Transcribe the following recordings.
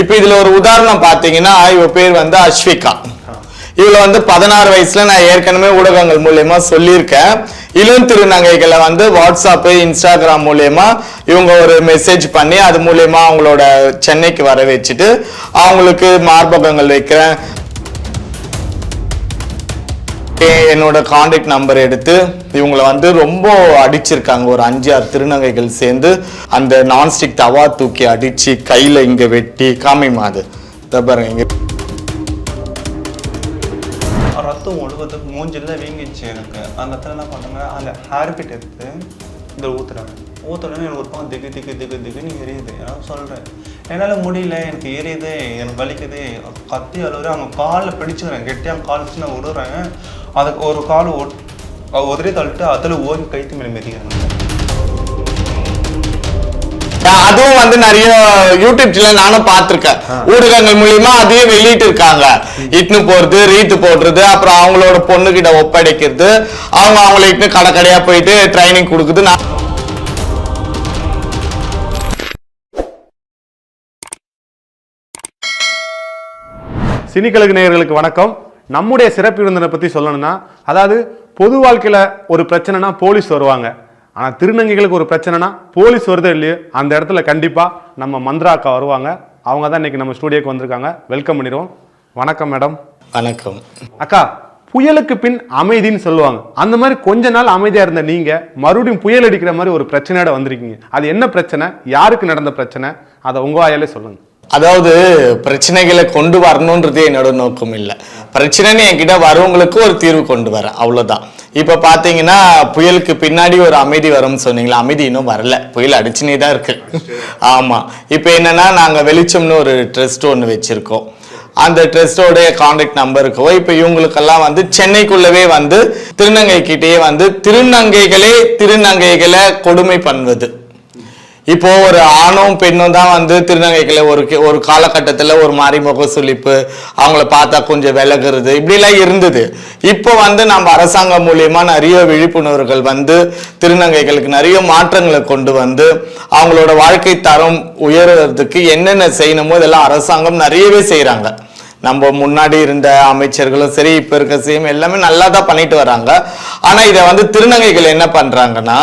இப்போ இதுல ஒரு உதாரணம் பாத்தீங்கன்னா இவ பேர் வந்து அஸ்விகா இவளை வந்து பதினாறு வயசுல நான் ஏற்கனவே ஊடகங்கள் மூலயமா சொல்லியிருக்கேன். இளம் திருநங்கைகளை வந்து வாட்ஸ்அப் இன்ஸ்டாகிராம் மூலயமா இவங்க ஒரு மெசேஜ் பண்ணி அது மூலயமா அவங்களோட சென்னைக்கு வர வச்சுட்டு அவங்களுக்கு மார்பகங்கள் வைக்கிறேன். என்னோட காண்டாக்ட் நம்பர் எடுத்து இவங்கள வந்து ரொம்ப அடிச்சிருக்காங்க. ஒரு அஞ்சு ஆறு திருநங்கைகள் சேர்ந்து அந்த நான்ஸ்டிக் தவா தூக்கி அடிச்சு கையில இங்க வெட்டி காமிமா அது பாருங்க இங்க. ரத்தம் ஒழுகுறதுக்கு மூஞ்சில வீங்கிச்சு எனக்கு. அந்த இடத்துல என்ன பண்ணாங்க அந்த ஹேர்பிட் எடுத்து இதில் ஊத்துறாங்க. ஊத்துறேன்னு எனக்கு ஒரு பக்கம் திக்கு திக்கு திக்கு திக்குன்னு எரியுது. நான் சொல்கிறேன் என்னால் முடியல. எனக்கு எரியுது. எனக்கு வலிக்குது. கத்தி அழுகுறேன் அவங்க காலில் பிடிச்சுக்கிறேன். கெட்டியாக கால் வச்சு நான் விடுறேன் அதுக்கு ஒரு கால் ஒட் உதறி தள்ளிட்டு அதில் ஓடி கைத்து மேலே மிதிக்கிறாங்க நான் அதுவும் வந்து நிறைய யூடியூப்ல நானும் பார்த்திருக்கேன். ஊடகங்கள் மூலியமா அதையும் வெளியிட்டு இருக்காங்க. இட்னு போறது ரீத்து போடுறது அப்புறம் அவங்களோட பொண்ணு கிட்ட ஒப்படைக்கிறது அவங்க அவங்களை இட்னு கடை கடையா போயிட்டு ட்ரைனிங் கொடுக்குது. நான் சினிக்கலகு நேயர்களுக்கு வணக்கம். நம்முடைய சிறப்பு விருந்தினை பற்றி சொல்லணும்னா அதாவது பொது வாழ்க்கையில் ஒரு பிரச்சனைனா போலீஸ் வருவாங்க. ஆனால் திருநங்கைகளுக்கு ஒரு பிரச்சனைனா போலீஸ் வருதோ இல்லையோ அந்த இடத்துல கண்டிப்பாக நம்ம மந்த்ரா அக்கா வருவாங்க. அவங்க தான் இன்னைக்கு நம்ம ஸ்டூடியோக்கு வந்திருக்காங்க. வெல்கம் பண்ணிடுவோம். வணக்கம் மேடம் வணக்கம். அக்கா புயலுக்கு பின் அமைதின்னு சொல்லுவாங்க. அந்த மாதிரி கொஞ்ச நாள் அமைதியா இருந்த நீங்க மறுபடியும் புயல் அடிக்கிற மாதிரி ஒரு பிரச்சனையோட வந்திருக்கீங்க. அது என்ன பிரச்சனை? யாருக்கு நடந்த பிரச்சனை? அதை உங்க வாயாலே சொல்லுங்க. அதாவது பிரச்சனைகளை கொண்டு வரணுன்றது என்னோட நோக்கம் இல்லை. பிரச்சனைன்னு என்கிட்ட வரவங்களுக்கு ஒரு தீர்வு கொண்டு வரேன் அவ்வளோதான் இப்போ பார்த்தீங்கன்னா புயலுக்கு பின்னாடி ஒரு அமைதி வரும்னு சொன்னீங்களா அமைதி இன்னும் வரல. புயல் அடிச்சுனே தான் இருக்கு. ஆமாம் இப்போ என்னன்னா நாங்கள் வெளிச்சம்னு ஒரு ட்ரெஸ்ட் ஒன்று வச்சுருக்கோம். அந்த ட்ரஸ்டோடைய காண்டாக்ட் நம்பருக்கோ இப்போ இவங்களுக்கெல்லாம் வந்து சென்னைக்குள்ளவே வந்து திருநங்கை கிட்டேயே வந்து திருநங்கைகளே திருநங்கைகளை கொடுமை பண்ணுவது. இப்போ ஒரு ஆணும் பெண்ணும் தான் வந்து திருநங்கைகளை ஒரு ஒரு காலகட்டத்தில் ஒரு மாதிரி சுழிப்பு அவங்கள பார்த்தா கொஞ்சம் விலகுறது இப்படிலாம் இருந்தது. இப்போ வந்து நம்ம அரசாங்கம் மூலியமா நிறைய விழிப்புணர்வுகள் வந்து திருநங்கைகளுக்கு நிறைய மாற்றங்களை கொண்டு வந்து அவங்களோட வாழ்க்கை தரம் உயர்றதுக்கு என்னென்ன செய்யணுமோ இதெல்லாம் அரசாங்கம் நிறையவே செய்கிறாங்க நம்ம முன்னாடி இருந்த அமைச்சர்களும் சரி இப்ப இருக்க சிஎம் எல்லாமே நல்லா தான் பண்ணிட்டு வராங்க. ஆனா இதை வந்து திருநங்கைகள் என்ன பண்றாங்கன்னா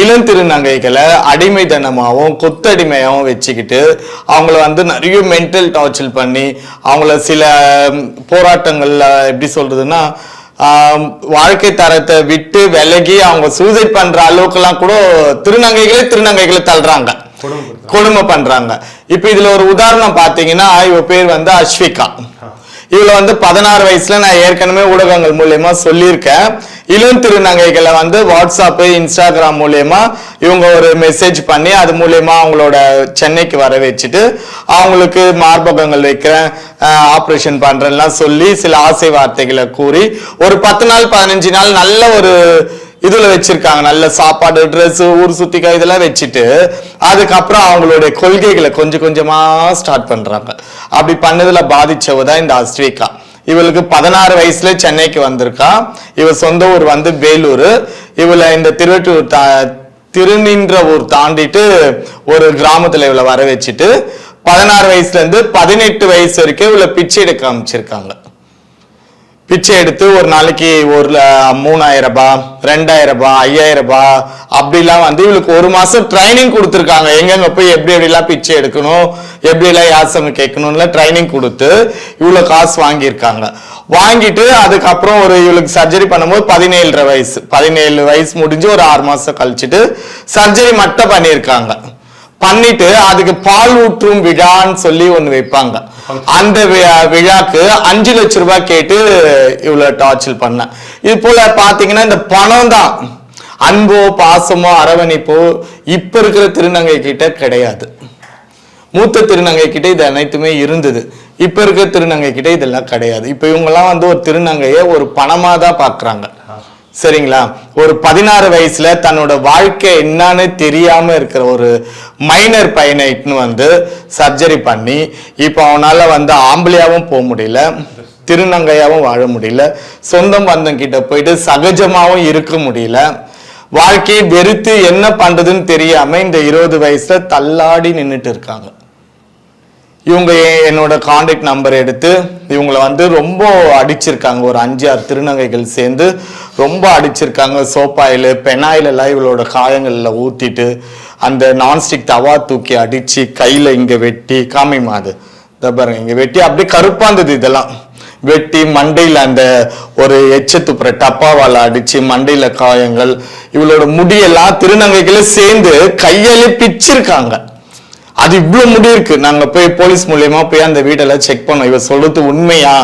இளம் திருநங்கைகளை அடிமைத்தனமாகவும் கொத்தடிமையாகவும் வச்சுக்கிட்டு அவங்கள வந்து நிறைய மென்டல் டார்ச்சர் பண்ணி அவங்கள சில போராட்டங்களில் போராட்டங்கள்ல எப்படி சொல்றதுன்னா வாழ்க்கை தரத்தை விட்டு விலகி அவங்க சூசைட் பண்ற அளவுக்குலாம் கூட திருநங்கைகளே திருநங்கைகளை தள்ளுறாங்க. கொடுமை பண்றாங்க இப்ப இதுல ஒரு உதாரணம் பாத்தீங்கன்னா இவ பேர் வந்து அஸ்விகா இவள வந்து பதினாறு வயசுல நான் ஏற்கனவே ஊடகங்கள் மூலியமா சொல்லியிருக்கேன். இளம் திருநங்கைகளை வந்து வாட்ஸ்அப் இன்ஸ்டாகிராம் மூலியமா இவங்க ஒரு மெசேஜ் பண்ணி அது மூலியமா அவங்களோட சென்னைக்கு வர வச்சுட்டு அவங்களுக்கு மார்பகங்கள் வைக்கிறேன் ஆப்ரேஷன் பண்றேன்லாம் சொல்லி சில ஆசை வார்த்தைகளை கூறி ஒரு பத்து நாள் பதினஞ்சு நாள் நல்ல ஒரு இதுல வச்சிருக்காங்க. நல்ல சாப்பாடு ட்ரெஸ் ஊர் சுத்திக்கா இதெல்லாம் வச்சுட்டு அதுக்கப்புறம் அவங்களுடைய கொள்கைகளை கொஞ்சம் கொஞ்சமா ஸ்டார்ட் பண்றாங்க. அப்படி பண்ணதுல பாதிச்சவ தான் இந்த அஸ்விகா இவளுக்கு பதினாறு வயசுல சென்னைக்கு வந்திருக்கா. இவ சொந்த ஊர் வந்து வேலூர். இவளை இந்த திருவட்டூர் தா திருநின்ற ஊர் தாண்டிட்டு ஒரு கிராமத்துல இவளை வர வச்சுட்டு பதினாறு வயசுல இருந்து பதினெட்டு வயசு வரைக்கும் இவளை பிச்சை எடுக்க அமைச்சிருக்காங்க பிச்சை எடுத்து ஒரு நாளைக்கு ஒரு மூணாயிரம் ரூபாய் ரெண்டாயிரம் ரூபாய் ஐயாயிரம் ரூபாய் அப்படிலாம் வந்து இவளுக்கு ஒரு மாசம் ட்ரைனிங் கொடுத்துருக்காங்க. எங்கெங்க போய் எப்படி எப்படிலாம் பிச்சை எடுக்கணும் எப்படிலாம் யாசம் கேட்கணும்ல ட்ரைனிங் கொடுத்து இவ்வளோ காசு வாங்கியிருக்காங்க. வாங்கிட்டு அதுக்கப்புறம் ஒரு இவளுக்கு சர்ஜரி பண்ணும்போது பதினேழரை வயசு பதினேழு வயசு முடிஞ்சு ஒரு ஆறு மாசம் கழிச்சுட்டு சர்ஜரி மட்டும் பண்ணியிருக்காங்க. பண்ணிட்டு அதுக்கு பால் ஊற்றும் விழான்னு சொல்லி ஒண்ணு வைப்பாங்க. அந்த விழாக்கு அஞ்சு லட்ச ரூபாய் கேட்டு இவ்வளவு டார்ச்சல் பண்ண இது போல பாத்தீங்கன்னா இந்த பணம் தான். அன்போ பாசமோ அரவணைப்போ இப்ப இருக்கிற திருநங்கை கிட்ட கிடையாது. மூத்த திருநங்கை கிட்ட இது அனைத்துமே இருந்தது. இப்ப இருக்கிற திருநங்கை கிட்ட இதெல்லாம் கிடையாது. இப்ப இவங்கெல்லாம் வந்து ஒரு திருநங்கைய ஒரு பணமா தான் பாக்குறாங்க. சரிங்களா? ஒரு பதினாறு வயசுல தன்னோட வாழ்க்கை என்னன்னு தெரியாம இருக்கிற ஒரு மைனர் பையனை வந்து சர்ஜரி பண்ணி இப்போ அவனால வந்து ஆம்பளையாவும் போக முடியல திருநங்கையாவும் வாழ முடியல சொந்தம் பந்தங்கிட்ட போயிட்டு சகஜமாகவும் இருக்க முடியல வாழ்க்கையை வெறுத்து என்ன பண்றதுன்னு தெரியாம இந்த இருபது வயசுல தள்ளாடி நின்றுட்டு இருக்காங்க. இவங்க என்னோட காண்டாக்ட் நம்பர் எடுத்து இவங்கள வந்து ரொம்ப அடிச்சிருக்காங்க. ஒரு அஞ்சு ஆறு திருநங்கைகள் சேர்ந்து ரொம்ப அடிச்சிருக்காங்க. சோப்பாயில் பெனாயில் எல்லாம் இவளோட காயங்களில் ஊற்றிட்டு அந்த நான்ஸ்டிக் தவா தூக்கி அடித்து கையில் இங்கே வெட்டி காமிமா அது பாருங்க இங்கே வெட்டி அப்படியே கருப்பாந்தது இதெல்லாம். வெட்டி மண்டையில் அந்த ஒரு எச்ச துப்புற டப்பாவால் அடிச்சு மண்டையில் காயங்கள் இவளோட முடியெல்லாம் திருநங்கைகளை சேர்ந்து கையாலே பிச்சிருக்காங்க. அது இவ்வளவு முடி இருக்கு. நாங்க போய் போலீஸ் மூலியமா போய் அந்த வீடெல்லாம் செக் பண்ணோம். இவ சொல்றது உண்மையா?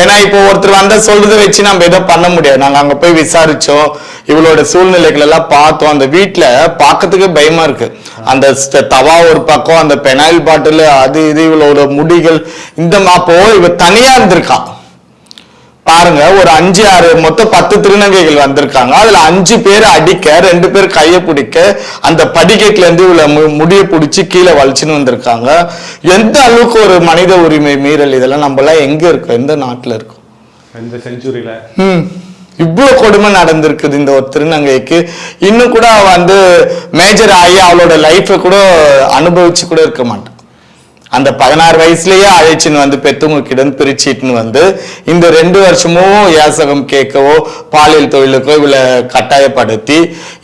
ஏன்னா இப்போ ஒருத்தர் வந்தா சொல்றதை வச்சு நம்ம எதோ பண்ண முடியாது. நாங்க அங்க போய் விசாரிச்சோம். இவளோட சூழ்நிலைகள் எல்லாம் பார்த்தோம். அந்த வீட்டுல பாக்கிறதுக்கு பயமா இருக்கு. அந்த தவா ஒரு பக்கம் அந்த பெனாயில் பாட்டில் அது இது இவளோட முடிகள் இந்த மாப்போ இவ தனியா இருந்திருக்கா. பாருங்க ஒரு அஞ்சு ஆறு மொத்தம் பத்து திருநங்கைகள் வந்திருக்காங்க. அதுல அஞ்சு பேர் அடிக்க ரெண்டு பேர் கையை பிடிக்க அந்த படிக்கட்டுல இருந்து இவ்வளவு முடிய பிடிச்சி கீழே வலிச்சுன்னு வந்திருக்காங்க. எந்த அளவுக்கு ஒரு மனித உரிமை மீறல் இதெல்லாம் நம்ம எல்லாம் எங்க இருக்கோம் எந்த நாட்டுல இருக்கோம் செஞ்சுரியில? ம். இவ்வளவு கொடுமை நடந்திருக்குது இந்த ஒரு திருநங்கைக்கு. இன்னும் கூட வந்து மேஜர் ஆகி அவளோட லைஃப்பை கூட அனுபவிச்சு கூட இருக்க மாட்டான் அந்த பதினாறு வயசுலயே அழைச்சின்னு வந்து பெத்தவங்க கிட்ட பிரிச்சிட்டுன்னு வந்து இந்த ரெண்டு வருஷமும் யாசகம் கேட்கவோ பாலியல் தொழிலுக்கோ இவளை கட்டாயப்படுத்தி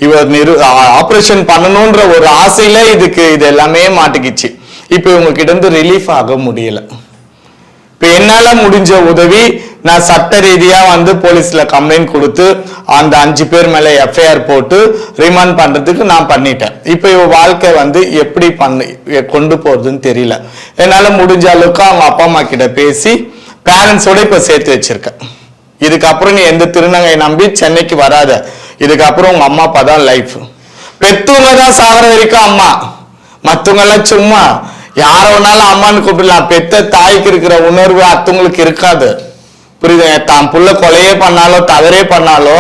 இவர் நிரு ஆப்ரேஷன் பண்ணணுன்ற ஒரு ஆசையில இதுக்கு இது எல்லாமே மாட்டிக்கிச்சு. இப்போ இவங்க கிட்ட இருந்து ரிலீஃப் ஆக முடியல. இப்ப என்னால முடிஞ்ச உதவி நான் சட்ட ரீதியா வந்து போலீஸ்ல கம்ப்ளைண்ட் கொடுத்து அந்த அஞ்சு பேர் மேல எஃப்ஐஆர் போட்டு ரிமாண்ட் பண்றதுக்கு நான் பண்ணிட்டேன். இப்போ இவ வாழ்க்கை வந்து எப்படி பண்ண கொண்டு போறதுன்னு தெரியல. என்னால முடிஞ்ச அளவுக்கு அவங்க அப்பா அம்மா கிட்ட பேசி பேரண்ட்ஸோட இப்போ சேர்த்து வச்சிருக்கேன். இதுக்கப்புறம் நீ எந்த திருநங்கை நம்பி சென்னைக்கு வராத. இதுக்கப்புறம் உங்க அம்மா அப்பா தான் லைஃப் பெத்தவங்க தான் சாகிற வரைக்கும் அம்மா. மற்றவங்கெல்லாம் சும்மா. யார வேணாலும் அம்மான்னு கூப்பிடலாம். பெத்த தாய்க்கு இருக்கிற உணர்வு அத்தவங்களுக்கு இருக்காது. புரியுது? தான் புள்ள கொலையே பண்ணாலோ தவறே பண்ணாலோ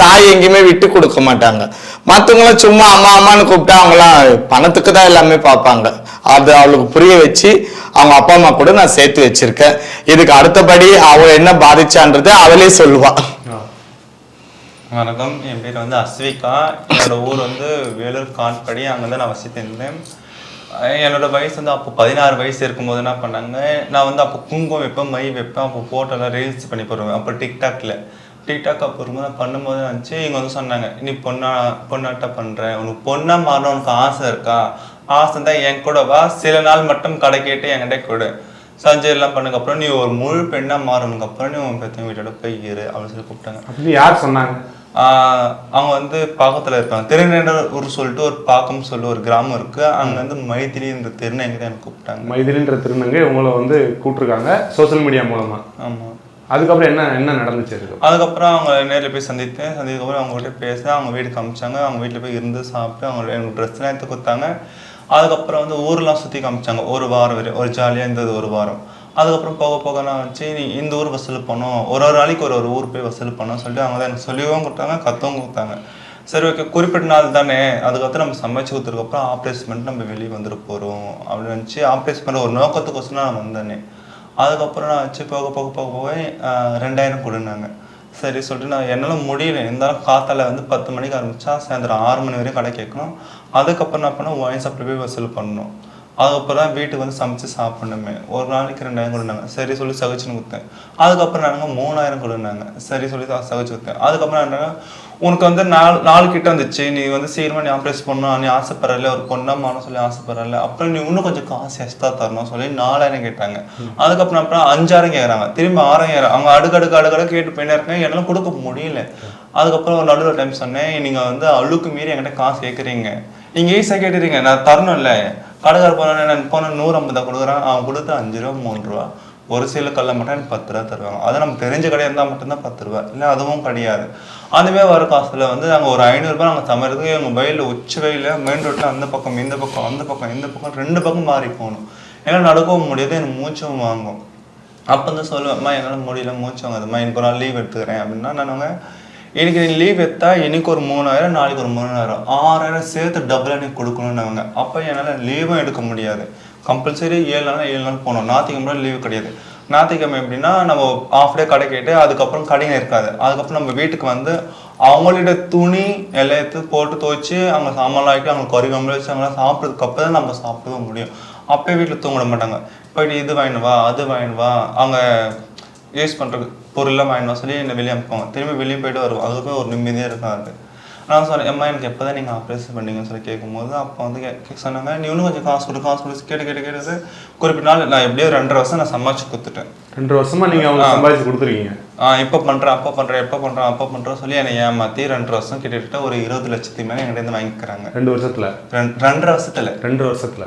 தாய் எங்கேயுமே விட்டு கொடுக்க மாட்டாங்க. மத்தவங்களாம் சும்மா அம்மா அம்மான்னு கூப்பிட்டா அவங்களாம் பணத்துக்கு தான் எல்லாமே பார்ப்பாங்க. அது அவளுக்கு புரிய வச்சு அவங்க அப்பா அம்மா கூட நான் சேர்த்து வச்சிருக்கேன். இதுக்கு அடுத்தபடி அவள் என்ன பாதிச்சான்றதை அவளே சொல்லுவா. வணக்கம். என் பேர் வந்து அஸ்விகா. என்னோட ஊர் வந்து வேலூர் கான்படி அங்கே தான் நான் வசித்திருந்தேன் என்னோட வயசு வந்து அப்போ பதினாறு வயசு இருக்கும்போது என்ன பண்ணாங்க? நான் வந்து அப்போ குங்குமம் வைப்பேன் மை வைப்பேன் அப்போ ஃபோட்டோலாம் ரீல்ஸ் பண்ணி போடுவேன். அப்போ டிக்டாக்ல டிக்டாக் அப்போ இருக்கும்போது நான் பண்ணும்போது நினச்சி இவங்க வந்து சொன்னாங்க நீ பொண்ணா பொண்ணாட்ட பண்ணுற உனக்கு பொண்ணாக மாறணும் உனக்கு ஆசை இருக்கா? ஆசை தான் என் கூட வா. சில நாள் மட்டும் கடை கேட்டு என்கிட்ட கொடு. சர்ஜரி எல்லாம் பண்ணதுக்கு அப்புறம் நீ ஒரு முழு பெண்ணாக மாறினதுக்கு அப்புறம் நீ உன் பெத்தவங்க வீட்டோட போய் இரு. அப்படின்னு சொல்லி கூப்பிட்டாங்க. அப்படின்னு யார் சொன்னாங்க? அவங்க வந்து பாக்கத்துல இருப்பாங்க திருநெண்டர் ஊர் சொல்லிட்டு ஒரு பாக்கம் சொல்லி ஒரு கிராமம் இருக்கு. அங்க வந்து இந்த திருநங்கை தான் எனக்கு கூப்பிட்டாங்க. மைதிலின்ற திருநங்கை உங்களை வந்து கூப்பிட்டுருக்காங்க சோஷியல் மீடியா மூலமா. ஆமா. அதுக்கப்புறம் என்ன என்ன நடந்துச்சு அதுக்கு? அதுக்கப்புறம் அவங்க நேரில் போய் சந்தித்தேன். சந்தித்ததுக்கப்புறம் அவங்க கிட்ட பேச அவங்க வீட்டுக்கு காமிச்சாங்க அவங்க வீட்டில் போய் இருந்து சாப்பிட்டு அவங்க எனக்கு ட்ரெஸ்லாம் எடுத்து கொடுத்தாங்க. அதுக்கப்புறம் வந்து ஊர்லாம் சுற்றி காமிச்சாங்க. ஒரு வாரம் வரை. ஒரு ஜாலியாக இருந்தது ஒரு வாரம். அதுக்கப்புறம் போக போக நான் வச்சு நீ இந்த ஊர் வசூல் பண்ணோம் ஒரு ஒரு நாளைக்கு ஒரு ஒரு ஊர் போய் வசூல் பண்ணோம் சொல்லிட்டு அவங்க தான் எனக்கு சொல்லியும் கொடுத்தாங்க கத்தவும் கொடுத்தாங்க. சரி ஓகே குறிப்பிட்ட நாள் தானே அதுக்கப்புறம் நம்ம சமைச்சு கொடுத்துருக்கப்புறம் ஆப்ரேஸ்மெண்ட் நம்ம வெளியே வந்துட்டு போகிறோம் அப்படின்னு நினச்சி ஆப்ரேஷன் ஒரு நோக்கத்துக்கோசரம் நான் வந்தேனே. அதுக்கப்புறம் நான் வச்சு போக போக போக போக ரெண்டாயிரம் கொடுனாங்க சரி சொல்லிட்டு நான் என்னால் முடியல இருந்தாலும் காத்தால வந்து பத்து மணிக்கு ஆரம்பிச்சா சாயந்தரம் ஆறு மணி வரையும் கடை கேட்கணும். அதுக்கப்புறம் என்ன பண்ணோம் ஒயின் சாப்பிட்டு போய் வசூல் பண்ணணும். அதுக்கப்புறம் தான் வீட்டுக்கு வந்து சமைச்சு சாப்பிடணுமே. ஒரு நாளைக்கு ரெண்டாயிரம் கொடுனாங்க சரி சொல்லி சகிச்சுன்னு கொடுத்தேன். அதுக்கப்புறம் நாங்கள் மூணாயிரம் கொடுனாங்க சரி சொல்லி சகிச்சு கொடுத்தேன். அதுக்கப்புறம் என்ன உனக்கு வந்து நாலு நாலு கிட்ட வந்துச்சு. நீ வந்து சீக்கிரமா நீ ஆப்ரேஸ் பண்ணணும் நீ ஆசைப்படல ஒரு பொண்ணா மாறும் சொல்லி ஆசைப்படல அப்புறம் நீ இன்னும் கொஞ்சம் காசு எக்ஸ்ட்ரா தரணும் சொல்லி நாலாயிரம் கேட்டாங்க. அதுக்கப்புறம் அப்புறம் அஞ்சாயிரம் கேட்குறாங்க திரும்பி ஆறாயிரம் அவங்க அடுக்கடுக்கு அடுக்கடுக்கு கேட்டு போயினே இருக்காங்க. என்னால கொடுக்க முடியல. அதுக்கப்புறம் ஒரு நடுவில் டைம் சொன்னேன். நீங்க வந்து அழுக்கு மீறி என்கிட்ட காசு கேட்குறீங்க நீங்க ஈஸியாக கேட்டுறீங்க நான் தரணும்ல. கடைக்கார போன நான் போன நூறு ஐம்பதா கொடுக்குறான். அவன் கொடுத்து அஞ்சு ரூபா மூணு ரூபா. ஒரு சில கல்ல மட்டும் எனக்கு பத்து ரூபா தருவாங்க. அது நம்ம தெரிஞ்ச கடையாக இருந்தால் மட்டும்தான் பத்து ரூபா. இல்லை அதுவும் கிடையாது. அதுவே வர காசுல வந்து நாங்கள் ஒரு ஐநூறுரூபா நாங்கள் சமைக்கிறதுக்கு எங்கள் வயலில் உச்சி வயலில் மெயின் ரோட்டில் அந்த பக்கம் இந்த பக்கம் அந்த பக்கம் இந்த பக்கம் ரெண்டு பக்கம் மாறி போகணும். என்னால் நடக்கவும் முடியாது எனக்கு மூச்சும் வாங்கும். அப்போ தான் சொல்லுவேன் அம்மா என்னால் முடியல மூச்சு வாங்குதும்மா. எனக்கு ஒரு நாள் லீவ் எடுத்துக்கிறேன். அப்படின்னா நான் இன்னைக்கு நீ லீவ் எடுத்தா இன்னைக்கு ஒரு மூணாயிரம் நாளைக்கு ஒரு மூணாயிரம். ஆறாயிரம் சேர்த்து டபுள் எனக்கு கொடுக்கணும்னாங்க அப்போ என்னால் லீவும் எடுக்க முடியாது. கம்பல்சரி ஏழு நாள் ஏழு நாள் போகணும். ஞாயிற்றுக்கிழமை லீவு கிடையாது. ஞாயிற்றுக்கிழமை எப்படின்னா நம்ம ஆஃப் டே கடை கேட்டு அதுக்கப்புறம் கடையில் இருக்காது. அதுக்கப்புறம் நம்ம வீட்டுக்கு வந்து அவங்களோட துணி எல்லாம் எடுத்து போட்டு துவைச்சு அவங்க சாமான் ஆகிட்டு அவங்க கறி கம்பளி வச்சு அவங்களாம் சாப்பிட்றதுக்கு அப்புறம் தான் நம்ம சாப்பிடவும் முடியும். அப்போயே வீட்டில் தூங்கிட மாட்டாங்க. போயிட்டு இது வாங்கினு வா அது வாங்கினு வா அவங்க யூஸ் பண்ணுற பொருள்லாம் வாங்கினு வா சொல்லி என்னை வெளியே அனுப்புவாங்க. திரும்பி வெளியே போயிட்டு வருவோம் அதுக்குமே ஒரு நிம்மதியாக இருக்காது நான் சொன்னேன் அம்மா எனக்கு எப்போ தான் நீங்கள் ஆப்ரேஷன் பண்ணீங்கன்னு சொல்லி கேட்கும்போது அப்போ வந்து கே- சொன்னாங்க. நீ இன்னும் கொஞ்சம் காசு கொடு காசு கொடு. கேட்டு கேட்டு கேட்டது குறிப்பிட்ட நாள் நான் எப்படியோ ரெண்டரை வருஷம் நான் சமாளிச்சு கொடுத்துட்டேன். ரெண்டு வருஷமா நீங்க அவங்க சம்பாதிச்சு கொடுத்துருக்கீங்க? ஆ இப்போ பண்ணுறேன் அப்போ பண்ணுறேன் எப்போ பண்ணுறேன் அப்போ பண்ணுறேன் சொல்லி என்னை ஏமாற்றி ரெண்டு வருஷம் கிட்டத்தட்ட ஒரு இருபது லட்சத்துக்கு மேலே இருந்து வாங்கிக்கிறாங்க. ரெண்டு வருஷத்துல? ரெண்டு ரெண்டரை வருஷத்துல. ரெண்டு வருஷத்துல?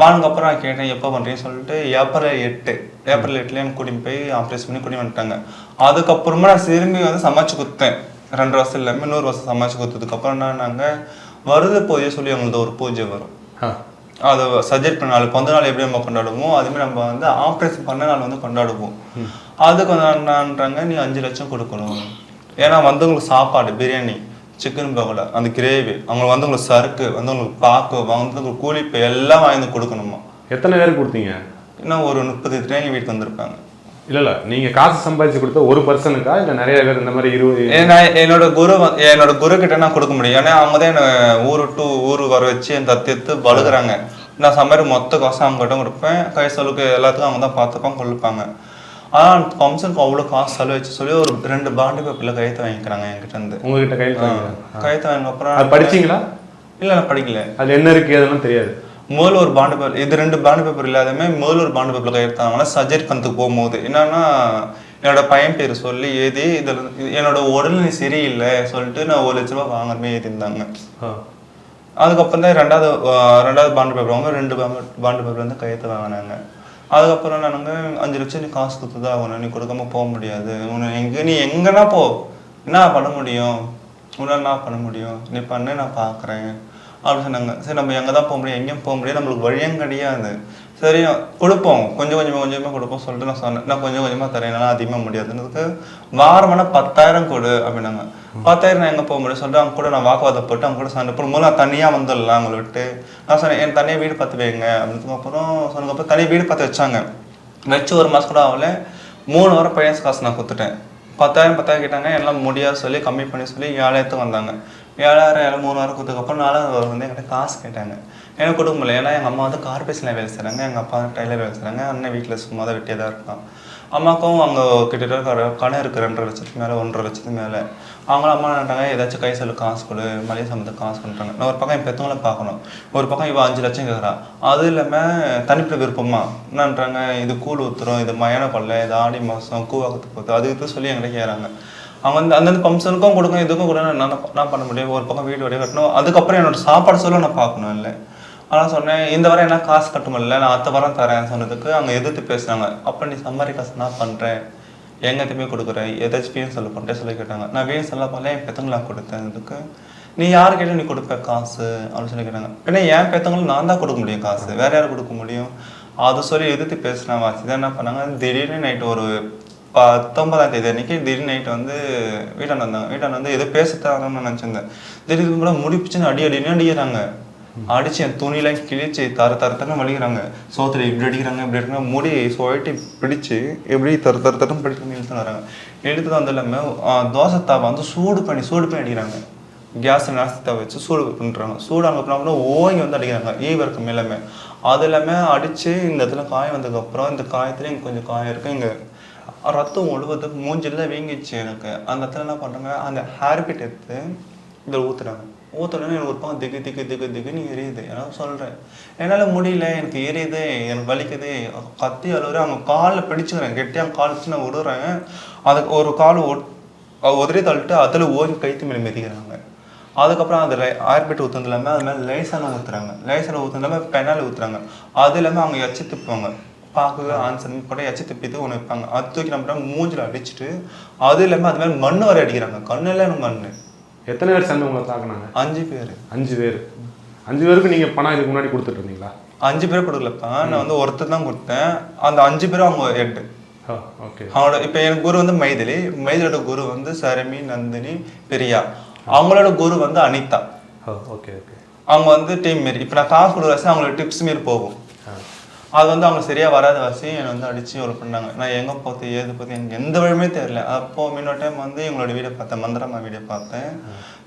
வாங்க அப்புறம் நான் கேட்டேன் எப்போ பண்ணுறீங்கன்னு சொல்லிட்டு ஏப்ரல் எட்டு. ஏப்ரல் எட்டுல எனக்கு கூட்டின்னு போய் ஆப்ரேஷன் பண்ணி கூட்டி வந்துட்டாங்க. அதுக்கப்புறமா நான் திரும்பி வந்து சமைச்சு கொடுத்தேன். ரெண்டு வருஷம் இல்லாமல் இன்னொரு வருஷம் சமைச்சு கொடுத்ததுக்கப்புறம் என்ன நாங்கள் வருது பூஜை சொல்லி எங்களுக்கு ஒரு பூஜை வரும். அதை சஜெக்ட் பண்ண நாள் பிறந்த நாள் எப்படி நம்ம கொண்டாடுவோம் அதுமாதிரி நம்ம வந்து ஆப்ரேஷன் பண்ண நாள் வந்து கொண்டாடுவோம். அதுக்கு என்னன்றாங்க நீ அஞ்சு லட்சம் கொடுக்கணும். ஏன்னா வந்தவங்களுக்கு சாப்பாடு பிரியாணி. சிக்கன் பகோடா அந்த கிரேவி அவங்க வந்தவங்களுக்கு சறுக்கு வந்தவங்களுக்கு பாக்கு வந்தவங்களுக்கு கூலிப்பை எல்லாம் வாங்கி வந்து கொடுக்கணுமா? எத்தனை பேருக்கு கொடுத்தீங்க? இன்னும் ஒரு முப்பது எங்கள் வீட்டுக்கு வந்திருப்பாங்க. இல்ல இல்ல நீங்க காசு சம்பாதிச்சு கொடுத்த ஒரு பர்சனுக்கா இல்ல நிறைய பேர் இந்த மாதிரி இருபது ஏன்னா என்னோட குரு வந்து- என்னோட குரு கிட்ட நான் கொடுக்க முடியும். ஏன்னா அவங்க தான் என்ன ஊரு டு ஊரு வர வச்சு என் தத்தியத்து பழுகுறாங்க நான் சமையல் மொத்த காசு அவங்க கிட்ட கொடுப்பேன். கை செலவுக்கு எல்லாத்துக்கும் அவங்க தான் பார்த்துப்பாங்க கொள்ளுப்பாங்க. ஆனால் ஃபங்க்ஷனுக்கு அவ்வளோ காசு செலவு வச்சு சொல்லி ஒரு ரெண்டு பாண்டு பேப்பரில் கையத்தை வாங்கிக்கிறாங்க என்கிட்ட இருந்து. உங்ககிட்ட வாங்கிக்கிறாங்க. கையத்தை வாங்கின அப்புறம் அது படிச்சீங்களா? இல்லை நான் படிக்கல. அது என்ன இருக்கு அதெல்லாம் தெரியாது. முதல்ல ஒரு பாண்டு பேப்பர் இது ரெண்டு பாண்டு பேப்பர் இல்லாதமே முதல்ல ஒரு பாண்டு பேப்பரில் கையெழுத்தாங்கன்னா சர்ஜரி பண்ணதுக்கு போகும்போது. என்னன்னா என்னோட பையன் பேர் சொல்லி ஏதி இதில் என்னோட உடல்நிலை சரியில்லை சொல்லிட்டு நான் ஒரு லட்ச ரூபா வாங்குற மாதிரி எழுதியிருந்தாங்க. ஆ. அதுக்கப்புறம் தான் ரெண்டாவது ரெண்டாவது பாண்டு பேப்பர் வாங்க ரெண்டு பாண்டு பாண்டு பேப்பர் வந்து கையெழுத்து வாங்கினாங்க. அதுக்கப்புறம் நானுங்க அஞ்சு லட்சம் நீ காசு கொடுத்து தான் ஆகணும். நீ கொடுக்காம போக முடியாது. உன்னை எங்கே நீ எங்கன்னா போ. என்ன பண்ண முடியும்? உன்னால் என்ன பண்ண முடியும்? நீ பண்ணு நான் பார்க்குறேன் அப்படின்னு சொன்னாங்க. சரி நம்ம எங்கே தான் போக முடியும்? எங்கேயும் போக முடியாது. நம்மளுக்கு வழியும் கிடையாது. சரி கொடுப்போம். கொஞ்சம் கொஞ்சமாக கொஞ்சமாக கொடுப்போம். சொல்லிட்டு நான் சொன்னேன். நான் கொஞ்சம் கொஞ்சமாக தரேன். என்னால் அதிகமாக முடியாதுன்றதுக்கு வாரமான பத்தாயிரம் கொடு அப்படின்னாங்க. பத்தாயிரம் நான் எங்கே போக முடியும்? சொல்லிட்டு அவங்க கூட நான் வாக்குவாதம் போட்டு அவங்க கூட சண்டை போடும்போது நான் தனியாக வந்துடலாம் அவங்கள விட்டு. நான் சொன்னேன் என் தனியாக வீடு பார்த்து வைங்க? அப்படின்றதுக்கு அப்புறம் சொன்னதுக்கப்புறம் தனியாக வீடு பார்த்து வச்சாங்க. வச்சு ஒரு மாதம் கூட ஆகல. மூணு வாரம் பையன்ஸ் காசு நான் கொடுத்துட்டேன். பத்தாயிரம் பத்தாயிரம் கேட்டாங்க. எல்லாம் முடியாது சொல்லி கம்மி பண்ணி சொல்லி ஏழாயிரத்துக்கு வந்தாங்க. ஏழாயிரம் ஏழு மூணு வாரம் கொடுத்ததுக்கப்புறம் நாலாவது வந்து என்கிட்ட காசு கேட்டாங்க. எனக்கு கொடுக்க முடியல ஏன்னா எங்கள் அம்மா வந்து கார்பரேஷனில் வேலை செய்கிறாங்க எங்கள் அப்பா டைலர் வேலை செய்கிறாங்க அண்ணன் வீட்டில் சும்மா தான் வெட்டியே தான் இருக்கான். அம்மாக்கும் அங்கே கிட்டத்தட்ட கடை இருக்குது ரெண்டரை லட்சத்துக்கு மேலே ஒன்றரை லட்சத்துக்கு மேலே. அவங்களும் அம்மா நினைட்டாங்க ஏதாச்சும் கை செலவு காசு கொடு மளிகை சம்பந்தம் காசு பண்ணுறாங்க நான் ஒரு பக்கம் என் பெற்றவங்கள பார்க்கணும். ஒரு பக்கம் இவன் அஞ்சு லட்சம் கேட்குறா அது இல்லாமல் தனிப்பட்ட விருப்பமா? என்னன்றாங்க இது கூழ் ஊத்துறோம் இது மயான கொள்ளை இது ஆடி மாதம் கூவாக்கத்து போகுது அது இது சொல்லி என்கிட்ட கேட்குறாங்க அவங்க வந்து அந்தந்த ஃபங்க்ஷனுக்கும் கொடுக்கும் இதுக்கும் கூட நான் நான் பண்ண முடியும். ஒரு பக்கம் வீடு வரைய கட்டணும். அதுக்கப்புறம் என்னோட சாப்பாடு சொல்ல நான் பார்க்கணும் இல்லை. ஆனால் சொன்னேன் இந்த வாரம் என்ன காசு கட்ட நான் அடுத்த வாரம் தரேன் சொன்னதுக்கு அங்கே எதிர்த்து பேசினாங்க. அப்போ நீ சம்மாரி காசு நான் பண்ணுறேன் எங்கத்தையுமே கொடுக்குறேன். ஏதாச்சும் வீண் செலவு பண்ணுறேன் சொல்லி கேட்டாங்க. நான் வீண் செலவு பண்ணல என் பெத்தங்களா கொடுத்தேன் இதுக்கு? நீ யார் கேட்டால் நீ கொடுப்ப காசு? அப்படின்னு சொல்லி கேட்டாங்க. ஏன்னா என் பெத்தங்களும் நான் தான் கொடுக்க முடியும் காசு. வேறு யார் கொடுக்க முடியும்? அதை சொல்லி எதிர்த்து பேசினா வாசி தான் என்ன பண்ணாங்க? திடீர்னு நைட்டு ஒரு பத்தொன்பதாம் தேதி அன்னைக்கு திடீர்னு நைட்டு வந்து வீட்டாண்ட வந்தாங்க. வீட்டாண்ட வந்து எதோ பேசத்தாங்கன்னு நினச்சிருந்தேன். திடீர்னு கூட முடிப்பிச்சுன்னு அடி அடின்னு அடிக்கிறாங்க. அடிச்சு என் துணியெல்லாம் கிழிச்சு தர தர தரம் வலிக்கிறாங்க. சோத்துல இப்படி அடிக்கிறாங்க இப்படி அடிக்கிறாங்க. முடி சுவட்டி பிடிச்சு எப்படி தர தர தரம் பிடிச்சு இழுத்து வராங்க. இழுத்து வந்து இல்லாமல் தோசை தாவை வந்து சூடு பண்ணி சூடு பண்ணி அடிக்கிறாங்க. கேஸ் நாஸ்தி வச்சு சூடு பண்ணுறாங்க சூடு அங்கே கூட ஓங்கி வந்து அடிக்கிறாங்க. ஈ வர்க்கம் எல்லாமே அது இல்லாமல் அடித்து இந்த இடத்துல காயம் வந்ததுக்கப்புறம் இந்த காயத்துல இங்கே கொஞ்சம் காயம் இருக்குது இங்கே ரத்தம் முழுவதும் தான் வீங்கிச்சு எனக்கு. அந்த இடத்துல என்ன பண்ணுறாங்க அந்த ஹேர்பிட் எடுத்து இதில் ஊற்றுறாங்க ஊத்துறேன்னு எனக்கு ஒரு பக்கம் திக்கு திக்கு திக்கு திக்குன்னு எரியுது. நான் சொல்கிறேன் என்னால் முடியல எனக்கு எரியுது எனக்கு வலிக்குது. கத்தி அழுகுறேன் அவங்க காலில் பிடிச்சுக்கிறேன். கெட்டியாக கால் நான் விடுறேன். அதுக்கு ஒரு கால் உதறி தள்ளிட்டு அதில் ஓங்கி கைத்து மேலே மிதிக்கிறாங்க. அதுக்கப்புறம் அது ஆர்பிட் ஊற்றுறது இல்லாமல் அது மேலே லைசான ஊற்றுறாங்க லைசான ஊற்றுறது இல்லாமல் பெனால் ஊற்றுறாங்க அது இல்லாமல் அவங்க எச்சி துப்புவாங்க. பார்க்க ஆன்சர் கூட எச்சி துப்பிட்டு ஒன்று வைப்பாங்க. அது தூக்கி நம்ம மூஞ்சில் அடிச்சுட்டு அது இல்லாமல் அது மாதிரி மண் வரை அடிக்கிறாங்க. கண்ணுல எனக்கு மண் எத்தனை பேர் சேர்ந்து உங்களை தாக்குனாங்க? அஞ்சு பேர். அஞ்சு பேர். அஞ்சு பேருக்கு நீங்க பணம் இதுக்கு முன்னாடி கொடுத்துட்டு இருந்தீங்களா அஞ்சு பேர் கொடுக்கலப்பா. நான் வந்து ஒருத்தர் தான் கொடுத்தேன். அந்த அஞ்சு பேரும் அவங்க ஹெட்டு ஓ ஓகே. அவங்களோட இப்போ எனக்கு குரு வந்து மைதிலி. மைதிலோட குரு வந்து சரமி நந்தினி பிரியா. அவங்களோட குரு வந்து அனிதா. Okay okay. அவங்க வந்து டீம் மாரி. இப்போ நான் காசு கொடுக்குற அவங்களோட டிப்ஸ் மாரி போகும். அது வந்து அவங்க சரியா வராத வாசி என்னை வந்து அடிச்சு ஒரு பண்ணாங்க. நான் எங்க போத்து ஏது பார்த்து எனக்கு எந்த வழியுமே தெரியல. அப்போ முன்னொரு டைம் வந்து எங்களோட வீடியோ பார்த்தேன் மந்திரமா வீடியோ பார்த்தேன்.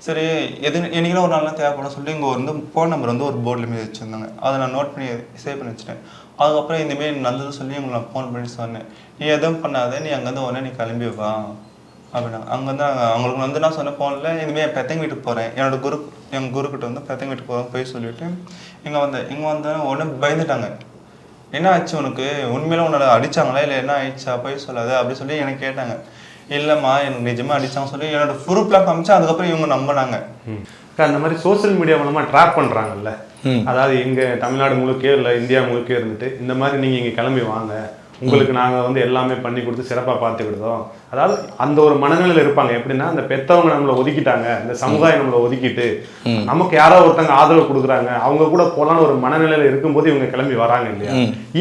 சரி எது என்னைக்குலாம் ஒரு நாள்லாம் தேவைப்படும் சொல்லி இங்கே வந்து ஃபோன் நம்பர் வந்து ஒரு போர்டில் மீது வச்சுருந்தாங்க. அதை நான் நோட் பண்ணி சேவ் பண்ணி வச்சுட்டேன். அதுக்கப்புறம் இந்தமாரி நடந்தது சொல்லி உங்களை நான் ஃபோன் பண்ணி சொன்னேன். நீ எதுவும் பண்ணாத நீ அங்கேருந்து உடனே நீ கிளம்பி வா. அப்படின்னா அங்கேருந்து அவங்களுக்கு வந்து நான் சொன்ன ஃபோனில் இனிமேல் என் பெத்தங்க வீட்டுக்கு போகிறேன் என்னோட குரு எங்கள் குருக்கிட்ட வந்து பெத்தங்க வீட்டுக்கு போகிறேன் போய் சொல்லிவிட்டு இங்கே வந்தேன். இங்கே வந்தேன் உடனே பயந்துட்டாங்க. என்ன ஆச்சு உனக்கு? உண்மையில உன்னோட அடிச்சாங்களா? இல்லை என்ன ஆயிடுச்சா? போய் சொல்லாத? அப்படி சொல்லி எனக்கு கேட்டாங்க. இல்லைம்மா எனக்கு நிஜமா அடிச்சாங்க சொல்லி என்னோட ப்ரூஃப்லாம் காமிச்சா அதுக்கப்புறம் இவங்க நம்பினாங்க. இந்த மாதிரி சோஷியல் மீடியா மூலமா ட்ராப் பண்றாங்கல்ல? அதாவது இங்க தமிழ்நாடு முழுக்க இல்ல இந்தியா முழுக்க இருந்துட்டு இந்த மாதிரி நீங்க இங்க கிளம்பி வாங்க. உங்களுக்கு நாங்க வந்து எல்லாமே பண்ணி கொடுத்து சிறப்பா பார்த்துக்கிட்டோம். அதாவது அந்த ஒரு மனநிலையில இருப்பாங்க. எப்படின்னா அந்த பெத்தவங்க நம்மளை ஒதுக்கிட்டாங்க. இந்த சமுதாயம் நம்மளை ஒதுக்கிட்டு நமக்கு யாரோ ஒருத்தங்க ஆதரவு கொடுக்குறாங்க. அவங்க கூட போலான்னு ஒரு மனநிலையில இருக்கும்போது இவங்க கிளம்பி வராங்க இல்லையா?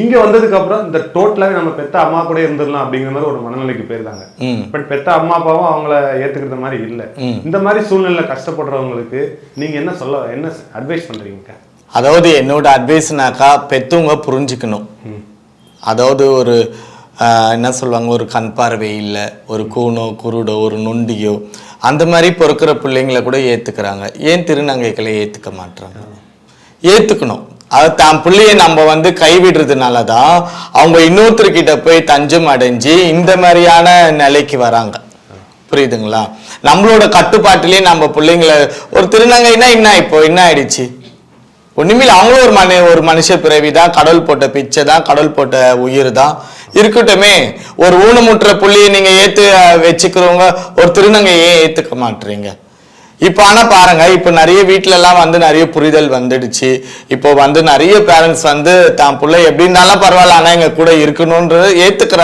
இங்க வந்ததுக்கு அப்புறம் இந்த டோட்டலாவே நம்ம பெத்த அம்மா கூட இருந்துடலாம் அப்படிங்கிற மாதிரி ஒரு மனநிலைக்கு போயிருந்தாங்க. பட் பெத்த அம்மா அப்பாவும் அவங்கள ஏத்துக்கிற மாதிரி இல்ல. இந்த மாதிரி சூழ்நிலையில கஷ்டப்படுறவங்களுக்கு நீங்க என்ன சொல்ல என்ன அட்வைஸ் பண்றீங்க? அதாவது என்னோட அட்வைஸ்னாக்கா பெத்தவங்க புரிஞ்சுக்கணும். அதாவது ஒரு என்ன சொல்லுவாங்க ஒரு கண் பார்வை இல்லை ஒரு கூனோ குருடோ ஒரு நொண்டியோ அந்த மாதிரி பிறக்கிற பிள்ளைங்களை கூட ஏற்றுக்கிறாங்க ஏன் திருநங்கைகளை ஏற்றுக்க மாட்றாங்க? ஏற்றுக்கணும் அது தான் பிள்ளையை நம்ம வந்து கைவிடுறதுனால தான் அவங்க இன்னொருத்தர்கிட்ட போய் தஞ்சம் அடைஞ்சு இந்த மாதிரியான நிலைக்கு வராங்க. புரியுதுங்களா? நம்மளோட கட்டுப்பாட்டிலேயே நம்ம பிள்ளைங்களை ஒரு திருநங்கைன்னா என்ன இப்போ? என்ன ஆயிடுச்சு? ஒண்ணுமில்ல அவங்களும் ஒரு மனு ஒரு மனுஷ பிறவி தான் கடவுள் போட்ட பிச்சை தான் கடவுள் போட்ட உயிர் தான் இருக்கட்டுமே ஒரு ஊனமுற்ற புள்ளியை நீங்கள் ஏற்று வச்சுக்கிறவங்க ஒரு திருநங்கையை ஏற்றுக்க மாட்டுறீங்க இப்போ ஆனால் பாருங்க இப்போ நிறைய வீட்ல எல்லாம் வந்து நிறைய புரிதல் வந்துடுச்சு. இப்போ வந்து நிறைய பேரண்ட்ஸ் வந்து தான் பிள்ளை எப்படி இருந்தாலும் பரவாயில்ல ஆனால் எங்க கூட இருக்கணுன்றது ஏத்துக்கிற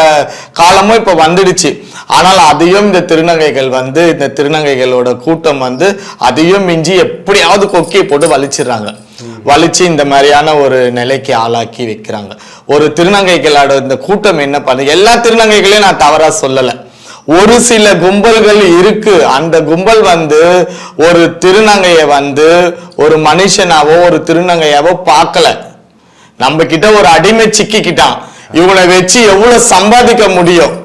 காலமும் இப்போ வந்துடுச்சு. ஆனால் அதையும் இந்த திருநங்கைகள் வந்து இந்த திருநங்கைகளோட கூட்டம் வந்து அதையும் மிஞ்சி எப்படியாவது கொக்கியை போட்டு வலிச்சிடுறாங்க. வலிச்சு இந்த மாதிரியான ஒரு நிலைக்கு ஆளாக்கி வைக்கிறாங்க. ஒரு திருநங்கைகளோட இந்த கூட்டம் என்ன பண்ணு எல்லா திருநங்கைகளையும் நான் தவறா சொல்லலை. ஒரு சில கும்பல்கள் இருக்கு. அந்த கும்பல் வந்து ஒரு திருநங்கைய வந்து ஒரு மனுஷனாவோ ஒரு திருநங்கையாவோ பார்க்கல. நம்ம கிட்ட ஒரு அடிமை சிக்கிக்கிட்டான். இவனை வச்சு எவ்வளவு சம்பாதிக்க முடியும்?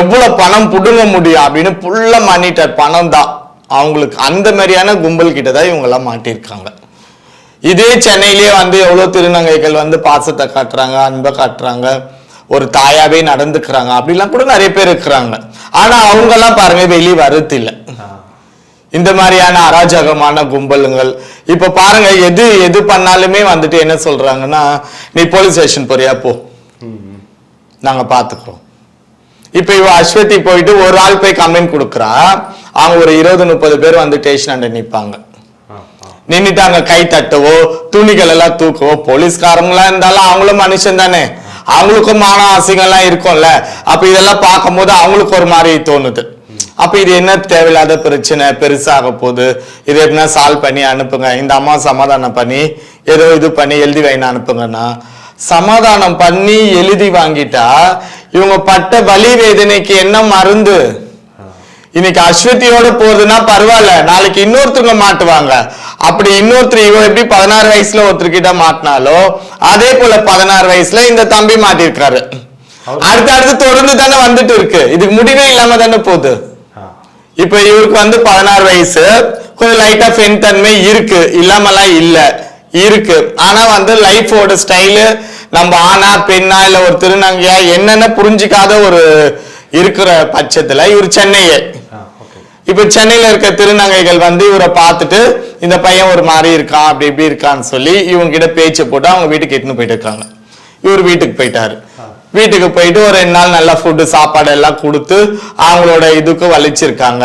எவ்வளவு பணம் புடுங்க முடியும்? அப்படின்னு புள்ள மானிட்டர் பணம் தான். அவங்களுக்கு அந்த மாதிரியான கும்பல் கிட்ட தான் இவங்க எல்லாம் மாட்டியிருக்காங்க. இதே சென்னையிலேயே வந்து எவ்வளவு திருநங்கைகள் வந்து பாசத்தை காட்டுறாங்க அன்பை காட்டுறாங்க. ஒரு தாயாவே நடந்துக்கிறாங்க. அப்படிலாம் கூட நிறைய பேர் இருக்கிறாங்க. ஆனா அவங்க எல்லாம் பாருங்க வெளியே வரது இந்த மாதிரியான அராஜகமான கும்பலுங்கள் இப்ப பாருங்க எது எது பண்ணாலுமே வந்துட்டு என்ன சொல்றாங்கன்னா நீ போலீஸ் ஸ்டேஷன் போறியா? போ. நாங்க பாத்துக்கிறோம். இப்ப இவ அஸ்வதி போயிட்டு ஒரு ஆள் போய் கம்ப்ளைண்ட் கொடுக்குறா. அவங்க ஒரு இருபது முப்பது பேர் வந்து ஸ்டேஷன் நிப்பாங்க. நின்னுட்டாங்க கை தட்டவோ துணிகள் எல்லாம் தூக்கவோ போலீஸ்காரங்களா இருந்தாலும் அவங்களும் மனுஷன் தானே. அவங்களுக்கும் மான ஆசைகள்லாம் இருக்கும்ல. அப்ப இதெல்லாம் பார்க்கும்போது அவங்களுக்கு ஒரு மாதிரி தோணுது. அப்ப இது என்ன தேவையில்லாத பிரச்சனை? பெருசாக போகுது. இது எப்படின்னா சால்வ் பண்ணி அனுப்புங்க. இந்த அம்மா சமாதானம் பண்ணி ஏதோ இது பண்ணி எழுதி வைன்னு அனுப்புங்கன்னா சமாதானம் பண்ணி எழுதி வாங்கிட்டா இவங்க பட்ட வலி வேதனைக்கு என்ன மருந்து? இன்னைக்கு அஸ்வதியோட போறதுன்னா பரவாயில்ல. நாளைக்கு இன்னொருத்தவங்க மாட்டுவாங்க. அப்படி இன்னொருத்தர் இவ எப்படி பதினாறு வயசுல ஒருத்தர்கிட்ட மாட்டினாலோ அதே போல பதினாறு வயசுல இந்த தம்பி மாட்டிருக்காரு அடுத்து அடுத்து தொடர்ந்து தானே வந்துட்டு இருக்கு. இதுக்கு முடிவே இல்லாம தானே போகுது. இப்ப இவருக்கு வந்து பதினாறு வயசு. கொஞ்சம் லைட்டா ஃபென் தன்மை இருக்கு. இல்லாமலாம் இல்ல. இருக்கு. ஆனா வந்து லைஃபோட ஸ்டைலு நம்ம ஆணா பெண்ணா இல்ல ஒரு திருநங்கையா என்னென்ன புரிஞ்சிக்காத ஒரு இருக்கிற பட்சத்துல இவர் சென்னையே. இப்ப சென்னையில இருக்க திருநங்கைகள் வந்து இவரை பார்த்துட்டு இந்த பையன் ஒரு மாதிரி இருக்கான் அப்படி இப்படி இருக்கான்னு சொல்லி இவங்க கிட்ட பேச்சு போட்டு அவங்க வீட்டுக்கு எட்டுன்னு போயிட்டு இருக்காங்க. இவர் வீட்டுக்கு போயிட்டாரு. வீட்டுக்கு போயிட்டு ஒரு ரெண்டு நாள் நல்லா ஃபுட்டு சாப்பாடு எல்லாம் கொடுத்து அவங்களோட இதுக்கு வலிச்சிருக்காங்க.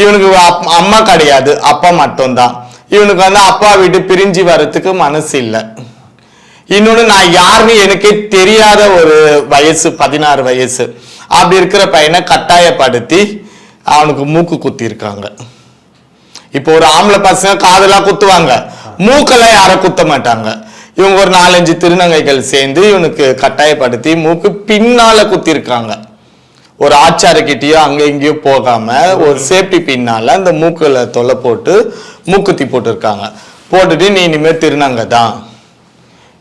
இவனுக்கு அம்மா கிடையாது அப்பா மட்டும்தான். இவனுக்கு வந்து அப்பா வீட்டு பிரிஞ்சு வர்றதுக்கு மனசு இல்லை. இன்னொன்னு நான் யாருன்னு எனக்கே தெரியாத ஒரு வயசு பதினாறு வயசு. அப்படி இருக்கிற பையனை கட்டாயப்படுத்தி அவனுக்கு மூக்கு குத்தி இருக்காங்க இப்போ ஒரு ஆம்பளை பசங்க காதெல்லாம் குத்துவாங்க. மூக்கெல்லாம் யாரும் குத்த மாட்டாங்க. இவங்க ஒரு நாலஞ்சு திருநங்கைகள் சேர்ந்து இவனுக்கு கட்டாயப்படுத்தி மூக்கு பின்னால குத்தி இருக்காங்க ஒரு ஆச்சாரக்கிட்டயோ அங்க இங்கேயோ போகாம ஒரு சேஃப்டி பின்னால அந்த மூக்கில் தொலை போட்டு மூக்குத்தி போட்டிருக்காங்க. போட்டுட்டு நீ இனிமேல் திருநங்கை தான்.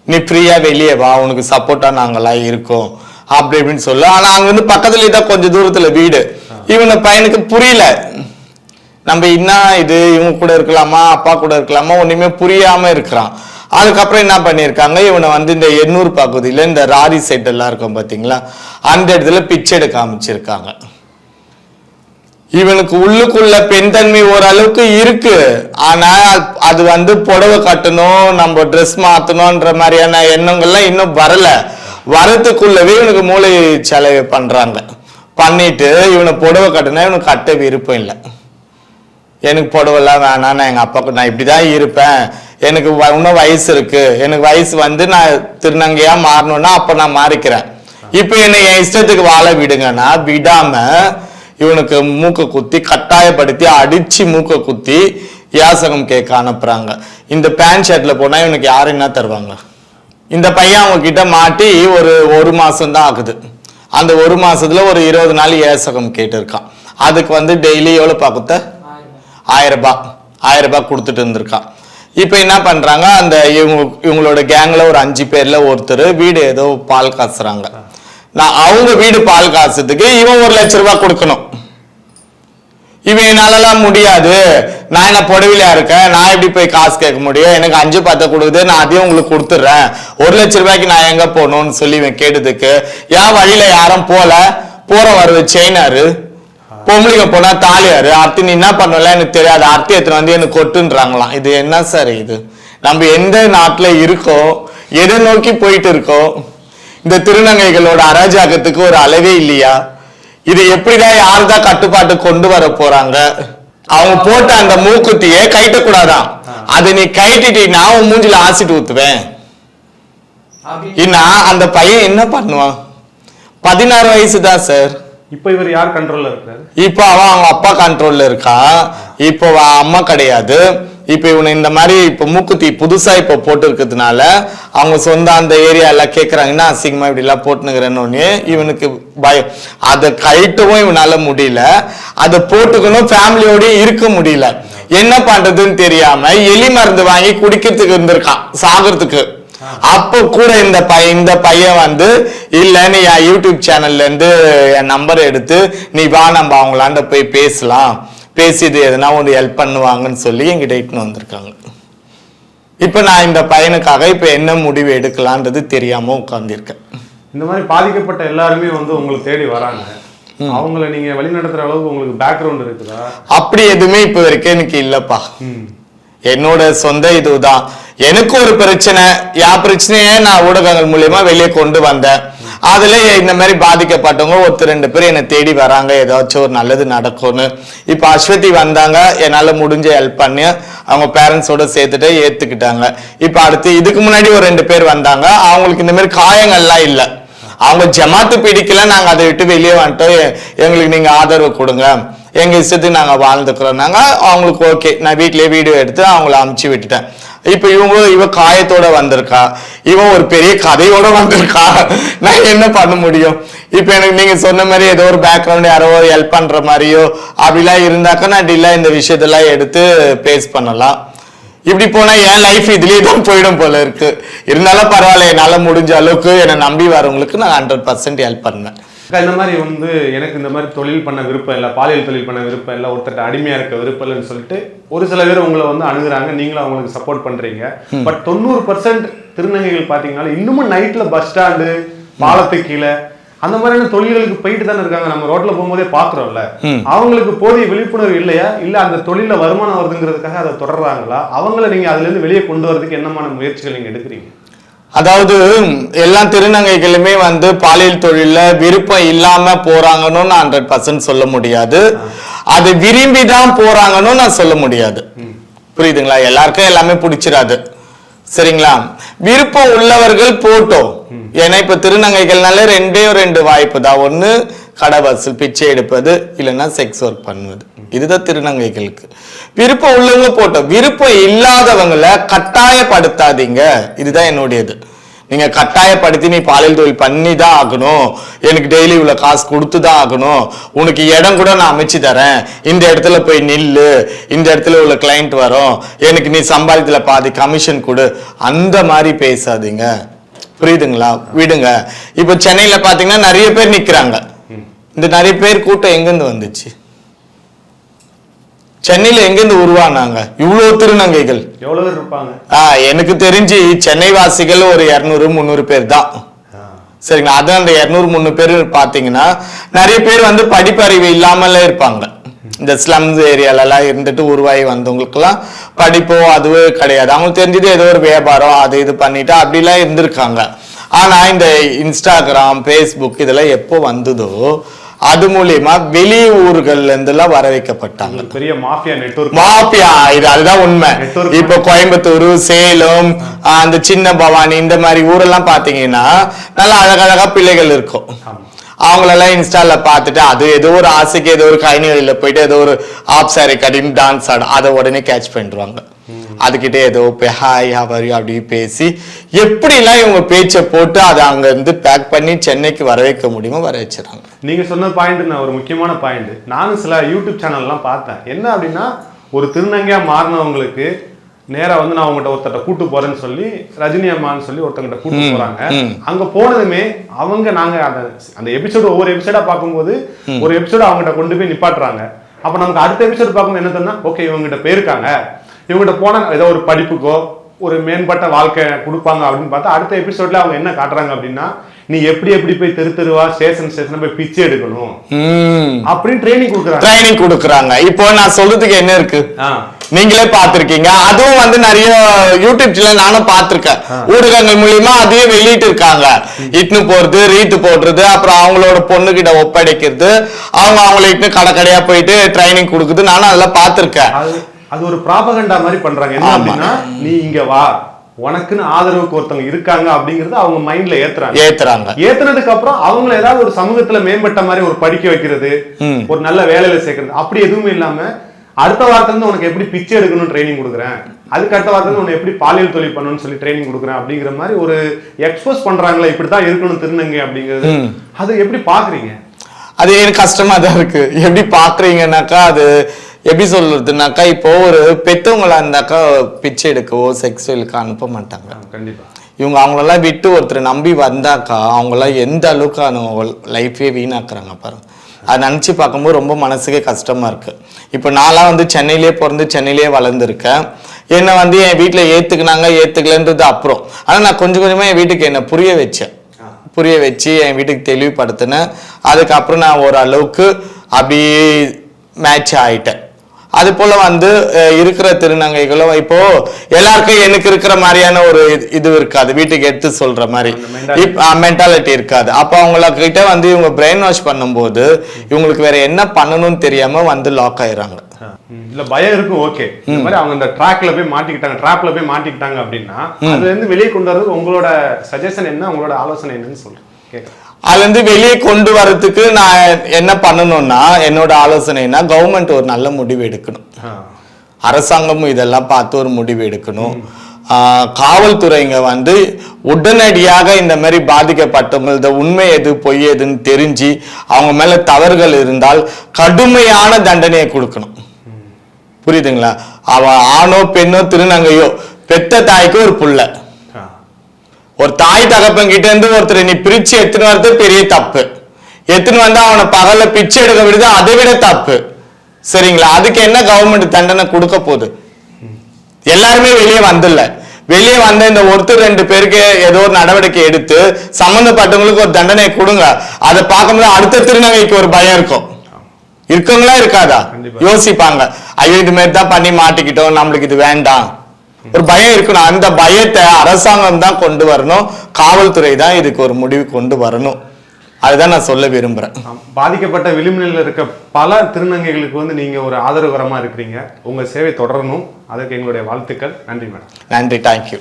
நீ ஃப்ரீயா வெளியே வா. உனக்கு சப்போர்ட்டா நாங்கெல்லாம் இருக்கோம். அப்படி இப்படின்னு சொல்ல. ஆனா அங்க இருந்து பக்கத்துலயே தான் கொஞ்சம் தூரத்துல வீடு. இவன பையனுக்கு புரியல. நம்ம என்ன இது? இவங்க கூட இருக்கலாமா? அப்பா கூட இருக்கலாமா? ஒண்ணுமே புரியாம இருக்கிறான். அதுக்கப்புறம் என்ன பண்ணியிருக்காங்க? இவனை வந்து இந்த எண்ணூர் பகுதியில இந்த ராரி செட் எல்லாம் இருக்கும் பாத்தீங்களா? அந்த இடத்துல பிச்சை எடுக்க அமைச்சிருக்காங்க இவனுக்கு உள்ளுக்குள்ள பெண் தன்மை ஓரளவுக்கு இருக்கு. ஆனா அது வந்து புடவை கட்டணும் நம்ம ட்ரெஸ் மாத்தணும்ன்ற மாதிரியான எண்ணங்கள்லாம் இன்னும் வரல. வரத்துக்குள்ளவே இவனுக்கு மூளை செலவு பண்றாங்க. பண்ணிட்டு இவனை புடவை கட்டினா இவனுக்கு கட்ட விருப்பம் இல்லை. எனக்கு புடவைலாம் வேணாம் நான் எங்கள் அப்பாவுக்கு நான் இப்படி தான் இருப்பேன். எனக்கு இன்னும் வயசு இருக்கு. எனக்கு வயசு வந்து நான் திருநங்கையா மாறணும்னா அப்போ நான் மாறிக்கிறேன். இப்போ என்னை என் இஷ்டத்துக்கு வாழ விடுங்கன்னா விடாம இவனுக்கு மூக்கை குத்தி கட்டாயப்படுத்தி அடிச்சு மூக்கை குத்தி யாசகம் கேட்க அனுப்புறாங்க. இந்த பேண்ட் ஷர்ட்ல போனா இவனுக்கு யாரும் என்ன தருவாங்க? இந்த பையன் அவங்க கிட்ட மாட்டி ஒரு ஒரு மாசம் தான் ஆகுது. அந்த ஒரு மாசத்துல ஒரு இருபது நாள் ஏசகம் கேட்டிருக்கான். அதுக்கு வந்து டெய்லி எவ்வளவு பாக்குத்த ஆயிரம் ரூபாய். ஆயிரம் ரூபாய் கொடுத்துட்டு இருந்திருக்கான். இப்போ என்ன பண்றாங்க? அந்த இவங்க இவங்களோட கேங்ல ஒரு அஞ்சு பேர்ல ஒருத்தர் வீடு ஏதோ பால் காசுறாங்க. நான் அவங்க வீடு பால் காசுறதுக்கு இவன் ஒரு லட்ச ரூபாய் கொடுக்கணும். இவன் என்னாலலாம் முடியாது. நான் என்ன புடவிலையா இருக்கேன்? நான் எப்படி போய் காசு கேட்க முடியும்? எனக்கு அஞ்சு பத்தை கொடுக்குது நான் அதையும் உங்களுக்கு கொடுத்துட்றேன். ஒரு லட்ச ரூபாய்க்கு நான் எங்க போகணும்னு சொல்லி இவன் கேட்டதுக்கு ஏன் வழியில யாரும் போல? போற வருது செயினாரு. பொம்பளைங்க போனா தாலியாரு. அர்த்தி நீ என்ன பண்ணல எனக்கு தெரியாது. அர்த்தி எத்தனை வந்து எனக்கு கொட்டுன்றாங்களாம். இது என்ன சார் இது? நம்ம எந்த நாட்டுல இருக்கோம் எதை நோக்கி போயிட்டு இருக்கோம் இந்த திருநங்கைகளோட அராஜகத்துக்கு ஒரு அளவே இல்லையா? இது எப்படிதான் யார் தான் கட்டுப்பாட்டு கொண்டு வர போறாங்க? அவங்க போட்ட அந்த மூக்குத்தியை கைட்டக்கூடாதான் அதை நீ கைட்டிட்டீன்னா உன் மூஞ்சில ஆசிட் ஊத்துவேன். ஏன்னா அந்த பையன் என்ன பண்ணுவான்? பதினாறு வயசு தான் சார் இப்போ இவர் யார் கண்ட்ரோல்ல இருக்காரு? இப்போ அவன் அவங்க அப்பா கண்ட்ரோல்ல இருக்கான் இப்போ அவன் அம்மா கிடையாது. இப்போ இவனை இந்த மாதிரி இப்போ மூக்குத்தி புதுசாக இப்போ போட்டு இருக்கிறதுனால அவங்க சொந்த அந்த ஏரியாவில் கேட்குறாங்கன்னா அசிங்கமாக இப்படிலாம் இப்படி இவனுக்கு பயம். அதை கழட்டவும் இவனால முடியல. அதை போட்டுக்கணும் ஃபேமிலியோடய இருக்க முடியல. என்ன பண்ணுறதுன்னு தெரியாமல் எலி மருந்து வாங்கி குடிக்கிறதுக்கு இருந்திருக்கான் சாகிறதுக்கு. அப்போ கூட இந்த பையன் இந்த பையன் வந்து இல்ல நீ என் யூடியூப் சேனல்ல இருந்து என் நம்பர் எடுத்து நீ வா நம்ம அவங்களாண்ட போய் பேசலாம். பேசி இது எதனா ஒன்று ஹெல்ப் பண்ணுவாங்கன்னு சொல்லி எங்கிட்ட இட்டுன்னு வந்திருக்காங்க. இப்போ நான் இந்த பையனுக்காக இப்போ என்ன முடிவு எடுக்கலான்றது தெரியாம உட்கார்ந்திருக்கேன். இந்த மாதிரி பாதிக்கப்பட்ட எல்லாருமே வந்து உங்களை தேடி வராங்க. அவங்கள நீங்க வழிநடத்துற அளவுக்கு உங்களுக்கு பேக்ரவுண்ட் இருக்குதா? அப்படி எதுவுமே இப்போ வரைக்கும் எனக்கு இல்லப்பா. என்னோட சொந்த இதுதான். எனக்கு ஒரு பிரச்சனை. யா பிரச்சனையை நான் ஊடகங்கள் மூலியமா வெளியே கொண்டு வந்தேன். அதுல இந்த மாதிரி பாதிக்கப்பட்டவங்க ஒருத்தர் ரெண்டு பேர் என்னை தேடி வராங்க. ஏதாச்சும் ஒரு நல்லது நடக்கும்னு. இப்ப அஸ்வதி வந்தாங்க. என்னால முடிஞ்ச ஹெல்ப் பண்ணி அவங்க பேரண்ட்ஸோட சேர்த்துட்டு ஏத்துக்கிட்டாங்க. இப்ப அடுத்து இதுக்கு முன்னாடி ஒரு ரெண்டு பேர் வந்தாங்க. அவங்களுக்கு இந்த மாதிரி காயங்கள்லாம் இல்லை. அவங்க ஜமாத்து பிடிக்கல. நாங்க அதை விட்டு வெளியே வந்துட்டோம். எங்களுக்கு நீங்க ஆதரவு கொடுங்க. எங்க இஷ்டத்துக்கு நாங்க வாழ்ந்துக்கிறோம். நாங்க அவங்களுக்கு ஓகே நான் வீட்லயே வீடியோ எடுத்து அவங்கள அமுச்சு விட்டுட்டேன். இப்ப இவங்க இவ காயத்தோட வந்திருக்கா? இவன் ஒரு பெரிய கதையோட வந்திருக்கா? நான் என்ன பண்ண முடியும்? இப்ப எனக்கு நீங்க சொன்ன மாதிரி ஏதோ ஒரு பேக்ரவுண்ட் யாரோ ஹெல்ப் பண்ற மாதிரியோ அப்படிலாம் இருந்தாக்கா நான் டில்லா இந்த விஷயத்தெல்லாம் எடுத்து பேஸ் பண்ணலாம். இப்படி போனா என் லைஃப் இதுலயே தான் போயிடும் போல இருக்கு. இருந்தாலும் பரவாயில்ல என்னால முடிஞ்ச அளவுக்கு என்னை நம்பி வரவங்களுக்கு நான் ஹண்ட்ரட் பர்சன்ட் ஹெல்ப் பண்ணுவேன். இந்த மாதிரி வந்து எனக்கு இந்த மாதிரி தொழில் பண்ண விருப்பம் இல்லை பாலியல் தொழில் பண்ண விருப்பம் இல்லை ஒருத்தர்ட்ட அடிமையா இருக்க விருப்பம் இல்லைன்னு சொல்லிட்டு ஒரு சில பேர் உங்களை வந்து அணுகுறாங்க நீங்களும் அவங்களுக்கு சப்போர்ட் பண்றீங்க. பட் தொண்ணூறு பர்சன்ட் திருநங்கைகள் பாத்தீங்கன்னா இன்னமும் நைட்ல பஸ் ஸ்டாண்டு பாலத்துக்கு கீழே அந்த மாதிரியான தொழில்களுக்கு போயிட்டு தானே இருக்காங்க. நம்ம ரோட்ல போகும்போதே பாக்குறோம்ல. அவங்களுக்கு போதிய விழிப்புணர்வு இல்லையா? இல்ல அந்த தொழில வருமானம் வருதுங்கிறதுக்காக அதை தொடர்றாங்களா? அவங்கள நீங்க அதுல இருந்து வெளியே கொண்டு வரதுக்கு என்னமான முயற்சிகள் நீங்க எடுக்கிறீங்க? அதாவது எல்லா திருநங்கைகளுமே வந்து பாலியல் தொழில்ல விருப்பம் இல்லாம போறாங்கன்னு நான் ஹண்ட்ரட் பர்சன்ட் சொல்ல முடியாது. அது விரும்பி தான் போறாங்கன்னு நான் சொல்ல முடியாது. புரியுதுங்களா? எல்லாருக்கும் எல்லாமே பிடிச்சிராது. சரிங்களா? விருப்பம் உள்ளவர்கள் போட்டோம். ஏன்னா இப்ப திருநங்கைகள்னால ரெண்டே ரெண்டு வாய்ப்பு தான். ஒண்ணு கடை வசூல் பிச்சை எடுப்பது இல்லைன்னா செக்ஸ் ஒர்க் பண்ணுவது. இதுதான் திருநங்கைகளுக்கு. விருப்பம் உள்ளவங்க போட்டோம். விருப்பம் இல்லாதவங்களை கட்டாயப்படுத்தாதீங்க. இதுதான் என்னுடையது. நீங்க கட்டாயப்படுத்தி நீ பாலியல் தொழில் பண்ணி தான் ஆகணும். எனக்கு டெய்லி இவ்வளவு காசு கொடுத்து தான் ஆகணும். உனக்கு இடம் கூட நான் அமைச்சு தரேன். இந்த இடத்துல போய் நில்லு. இந்த இடத்துல உள்ள கிளைண்ட் வரும். எனக்கு நீ சம்பாதித்துல பாதி கமிஷன் கொடு. அந்த மாதிரி பேசாதீங்க. புரியுதுங்களா? விடுங்க. இப்போ சென்னையில பாத்தீங்கன்னா நிறைய பேர் நிக்கிறாங்க. இந்த நிறைய பேர் கூட்டம் எங்கிருந்து வந்துச்சு? சென்னையில எங்கேருந்து உருவானாங்க? இவ்வளோ திருநங்கைகள். எவ்வளவு பேர் இருப்பாங்க? ஆ, எனக்கு தெரிஞ்சு சென்னை வாசிகள் ஒரு இரநூறு முந்நூறு பேர் தான். சரிங்களா? அது அந்த இரநூறு முந்நூறு பேர் பார்த்தீங்கன்னா நிறைய பேர் வந்து படிப்பறிவு இல்லாமலே இருப்பாங்க. இந்த ஸ்லம்ஸ் ஏரியாலலாம் இருந்துட்டு உருவாகி வந்தவங்களுக்குலாம் படிப்போ அதுவே கிடையாது. அவங்களுக்கு தெரிஞ்சது ஏதோ ஒரு வியாபாரம் அது இது பண்ணிட்டு அப்படிலாம் இருந்திருக்காங்க. ஆனா இந்த இன்ஸ்டாகிராம் ஃபேஸ்புக் இதெல்லாம் எப்போ வந்ததோ அது மூலியமா வெளி ஊர்கள்ல இருந்தெல்லாம் வர வைக்கப்பட்டாங்க பெரிய மாஃபியா நெட்வொர்க். மாபியா இது அதுதான் உண்மை. இப்ப கோயம்புத்தூர் சேலம் அந்த சின்ன பவானி இந்த மாதிரி ஊரெல்லாம் பாத்தீங்கன்னா நல்லா அழகழகா பிள்ளைகள் இருக்கும். அவங்களெல்லாம் இன்ஸ்டால பார்த்துட்டு அது ஏதோ ஒரு ஆசைக்கு ஏதோ ஒரு கைனி வழியில போயிட்டு ஏதோ ஒரு ஆப் சாரி கட்டின்னு டான்ஸ் ஆடும் அதை உடனே கேட்ச் பண்ணிடுவாங்க. அதுகிட்ட ஏதோ போய் ஹாய் ஹவரி அப்படி பேசி எப்படிலாம் இவங்க பேச்சை போட்டு அதை அங்க இருந்து பேக் பண்ணி சென்னைக்கு வர வைக்க முடியுமோ வர வச்சிடறாங்க. நீங்க சொன்ன பாயிண்ட் நான் ஒரு முக்கியமான பாயிண்ட் நானும் சில யூடியூப் சேனல்லாம் பார்த்தேன். என்ன அப்படின்னா ஒரு திருநங்கையா மாறினவங்களுக்கு நேரா வந்து நான் உங்ககிட்ட ஒருத்தட்ட கூட்டு போறேன்னு சொல்லி ரஜினி அம்மான்னு சொல்லி ஒருத்தங்கிட்ட கூட்டு போறாங்க. அங்க போனதுமே அவங்க நாங்க அந்த அந்த எபிசோடு ஒவ்வொரு எபிசோடா பார்க்கும்போது ஒரு எபிசோடு அவங்ககிட்ட கொண்டு போய் நிப்பாட்டுறாங்க. அப்ப நமக்கு அடுத்த எபிசோடு பார்க்கும்போது என்ன தோணுனா ஓகே இவங்ககிட்ட போயிருக்காங்க. இவங்ககிட்ட போனா ஏதோ ஒரு படிப்புக்கோ ஒரு மேம்பட்ட வாழ்க்கை கொடுப்பாங்க அப்படின்னு பார்த்தா அடுத்த எபிசோட்ல அவங்க என்ன காட்டுறாங்க அப்படின்னா நீ எப்படி எப்படி போய் தெரு தெருவா ஸ்டேஷன் ஸ்டேஷன் போய் பிச்சை எடுக்கணும். அப்படின்னு ட்ரைனிங் கொடுக்குறாங்க. ட்ரைனிங் கொடுக்குறாங்க. இப்போ நான் சொல்றதுக்கு என்ன இருக்கு? நீங்களே பார்த்திருக்கீங்க. அதுவும் வந்து நிறைய யூடியூப்ல நானும் பார்த்திருக்கேன். ஊடகங்கள் மூலியமா அதையும் வெளியிட்டு இருக்காங்க. இட்னு போறது ரீத்து போடுறது அப்புறம் அவங்களோட பொண்ணு கிட்ட ஒப்படைக்கிறது அவங்க அவங்களை இட்னு கடை கடையா போயிட்டு ட்ரைனிங் கொடுக்குது. நானும் அதெல்லாம் பார்த்திருக்கேன். அது ஒரு ப்ராபகண்டா மாதிரி பண்றாங்க. என்ன. அப்படின்னா நீ இங்க வா. உனக்குன்னு ஆதரவுக்கு ஒருத்தவங்க இருக்காங்க அப்படிங்கறது அவங்க மைண்ட்ல ஏத்துறாங்க. ஏத்துறாங்க. ஏத்துனதுக்கு அப்புறம் அவங்கள ஏதாவது ஒரு சமூகத்துல மேம்பட்ட மாதிரி ஒரு படிக்க வைக்கிறது. ஒரு நல்ல வேலையில சேர்க்கறது அப்படி எதுவுமே இல்லாம அடுத்த வாரத்துல இருந்து உனக்கு எப்படி பிச்சை எடுக்கணும் ட்ரைனிங் கொடுக்குறேன். அதுக்கு அடுத்த வாரத்துல இருந்து உனக்கு எப்படி பாலியல் தொழில் பண்ணணும்னு சொல்லி ட்ரைனிங் கொடுக்குறேன் அப்படிங்கிற மாதிரி ஒரு எக்ஸ்போஸ் பண்றாங்களே இப்படித்தான் இருக்கணும் திருநங்கை அப்படிங்கிறது. அது எப்படி பாக்குறீங்க அது எனக்கு கஷ்டமா தான் இருக்கு. எப்படி பாக்குறீங்கன்னாக்கா அது எப்படி சொல்றதுனாக்கா இப்போ ஒரு பெத்தவங்களா இருந்தாக்கா பிச்சை எடுக்கவோ செக்ஸுவலுக்கு அனுப்ப மாட்டாங்க. கண்டிப்பா. இவங்க அவங்களெல்லாம் விட்டு ஒருத்தர் நம்பி வந்தாக்கா அவங்களாம் எந்த அளவுக்கு அவங்க லைஃபே வீணாக்குறாங்க பாருங்க. அதை நினச்சி பார்க்கும்போது ரொம்ப மனசுக்கே கஷ்டமா இருக்கு. இப்போ நான்லாம் வந்து சென்னையிலே பிறந்து சென்னையிலே வளர்ந்துருக்கேன். என்னை வந்து என் வீட்டில் ஏற்றுக்குனாங்க ஏற்றுக்கலன்றது அப்புறம். ஆனால் நான் கொஞ்சம் கொஞ்சமாக என் வீட்டுக்கு என்னை புரிய வச்சேன். புரிய வச்சு என் வீட்டுக்கு தெளிவுபடுத்தினேன். அதுக்கப்புறம் நான் ஓரளவுக்கு அப்படியே மேட்ச் ஆயிட்டேன். அது போல வந்து இருக்கிற திருநங்கைகளும் இப்போ எல்லாருக்கும் எனக்கு இருக்கிற மாதிரியான ஒரு இது- இருக்காது. வீட்டுக்கு எடுத்து சொல்ற மாதிரி. மென்டாலிட்டி இருக்காது. அப்போ அவங்கள கிட்ட வந்து இவங்க பிரெயின் வாஷ் பண்ணும்போது இவங்களுக்கு வேற என்ன பண்ணணும்னு தெரியாம வந்து லாக் ஆயிடுறாங்க. இல்ல பயம் இருக்கும் ஓகே இந்த மாதிரி அவங்க இந்த ட்ராக்ல போய் மாட்டிக்கிட்டாங்க ட்ராப்ல போய் மாட்டிக்கிட்டாங்க அப்படின்னா அதுல இருந்து வெளியே கொண்டு வரது உங்களோட சஜஷன் என்ன உங்களோட ஆலோசனை என்னன்னு சொல்றேன். கேட்கறேன். அதுல இருந்து வெளியே கொண்டு வரதுக்கு நான் என்ன பண்ணணும்னா என்னோட ஆலோசனைனா கவர்மெண்ட் ஒரு நல்ல முடிவு எடுக்கணும். அரசாங்கமும் இதெல்லாம் பார்த்து ஒரு முடிவு எடுக்கணும் காவல்துறைங்க வந்து உடனடியாக இந்த மாதிரி பாதிக்கப்பட்டவங்களது உண்மை எது பொய் எதுன்னு தெரிஞ்சு அவங்க மேல தவறுகள் இருந்தால் கடுமையான தண்டனையை கொடுக்கணும் புரியுதுங்களா அவ ஆணோ பெண்ணோ திருநங்கையோ பெத்த தாய்க்கு ஒரு புள்ள. ஒரு தாய் தகப்பன் கிட்ட இருந்து ஒருத்தர் நீ பிரிச்சு எடுத்துன்னு வரது பெரிய தப்பு. எடுத்துன்னு வந்து அவனை பகல்ல பிச்சை எடுக்க விடுது அதை விட தப்பு. சரிங்களா? அதுக்கு என்ன கவர்மெண்ட் தண்டனை கொடுக்க போகுது? எல்லாருமே வெளியே வந்துடல. வெளியே வந்த இந்த ஒருத்தர் ரெண்டு பேருக்கு ஏதோ ஒரு நடவடிக்கை எடுத்து சம்பந்தப்பட்டவங்களுக்கு ஒரு தண்டனை கொடுங்க. அதை பார்க்கும்போது அடுத்த திருநங்கைக்கு ஒரு பயம் இருக்கும். இருக்கவங்களா இருக்காதா. யோசிப்பாங்க. ஐயோ இது மாதிரி தான் பண்ணி மாட்டிக்கிட்டோம். நம்மளுக்கு இது வேண்டாம். ஒரு பயம் இருக்கணும் அந்த பயத்தை அரசாங்கம் தான் கொண்டு வரணும். காவல்துறை தான் இதுக்கு ஒரு முடிவு கொண்டு வரணும். அதுதான் நான் சொல்ல விரும்புறேன். ஆம். பாதிக்கப்பட்ட விளிம்புநிலையில் இருக்க பல திருநங்கைகளுக்கு வந்து நீங்க ஒரு ஆதரவுகரமா இருக்கிறீங்க. உங்க சேவை தொடரணும். அதற்கு எங்களுடைய வாழ்த்துக்கள். நன்றி மேடம். நன்றி தேங்க்யூ